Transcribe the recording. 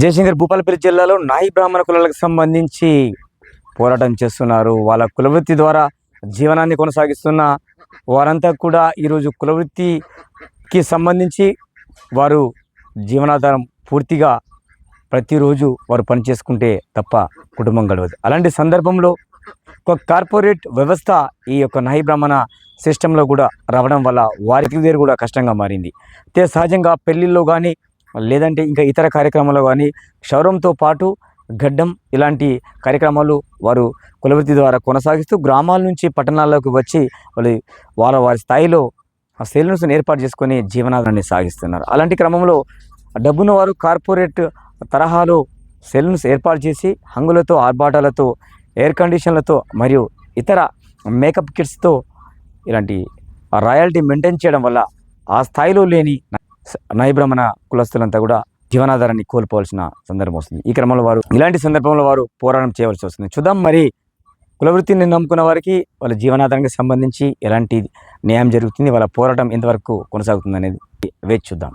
జయశంకర్ భూపాలపల్లి జిల్లాలో నాయి బ్రాహ్మణ కులాలకు సంబంధించి పోరాటం చేస్తున్నారు. వాళ్ళ కులవృత్తి ద్వారా జీవనాన్ని కొనసాగిస్తున్న వారంతా కూడా ఈరోజు కులవృత్తికి సంబంధించి వారు జీవనాధారం పూర్తిగా ప్రతిరోజు వారు పని చేసుకుంటే తప్ప కుటుంబం గడవదు. అలాంటి సందర్భంలో ఒక కార్పొరేట్ వ్యవస్థ ఈ యొక్క నాయి బ్రాహ్మణ సిస్టంలో కూడా రావడం వల్ల వారికి దగ్గర కూడా కష్టంగా మారింది. అయితే సహజంగా పెళ్ళిళ్ళలో కానీ లేదంటే ఇంకా ఇతర కార్యక్రమాలు కానీ క్షౌరంతో పాటు గడ్డం ఇలాంటి కార్యక్రమాలు వారు కులవృత్తి ద్వారా కొనసాగిస్తూ గ్రామాల నుంచి పట్టణాల్లోకి వచ్చి వాళ్ళు వాళ్ళ వారి స్థాయిలో ఆ సెలూన్స్ని ఏర్పాటు చేసుకొని జీవనాధారాన్ని సాగిస్తున్నారు. అలాంటి క్రమంలో డబ్బున్న వారు కార్పొరేట్ తరహాలో సెలూన్స్ ఏర్పాటు చేసి హంగులతో ఆర్భాటాలతో ఎయిర్ కండిషన్లతో మరియు ఇతర మేకప్ కిట్స్తో ఇలాంటి రాయల్టీ మెయింటైన్ చేయడం వల్ల ఆ స్థాయిలో లేని నైబ్రహ్మణ కులస్తులంతా కూడా జీవనాధారాన్ని కోల్పోవాల్సిన సందర్భం వస్తుంది. ఈ క్రమంలో వారు ఇలాంటి సందర్భంలో వారు పోరాటం చేయవలసి వస్తుంది. చూద్దాం మరి కులవృత్తిని నమ్ముకున్న వారికి వాళ్ళ జీవనాధారానికి సంబంధించి ఎలాంటి న్యాయం జరుగుతుంది వాళ్ళ పోరాటం ఎంతవరకు కొనసాగుతుంది అనేది వేచి చూద్దాం.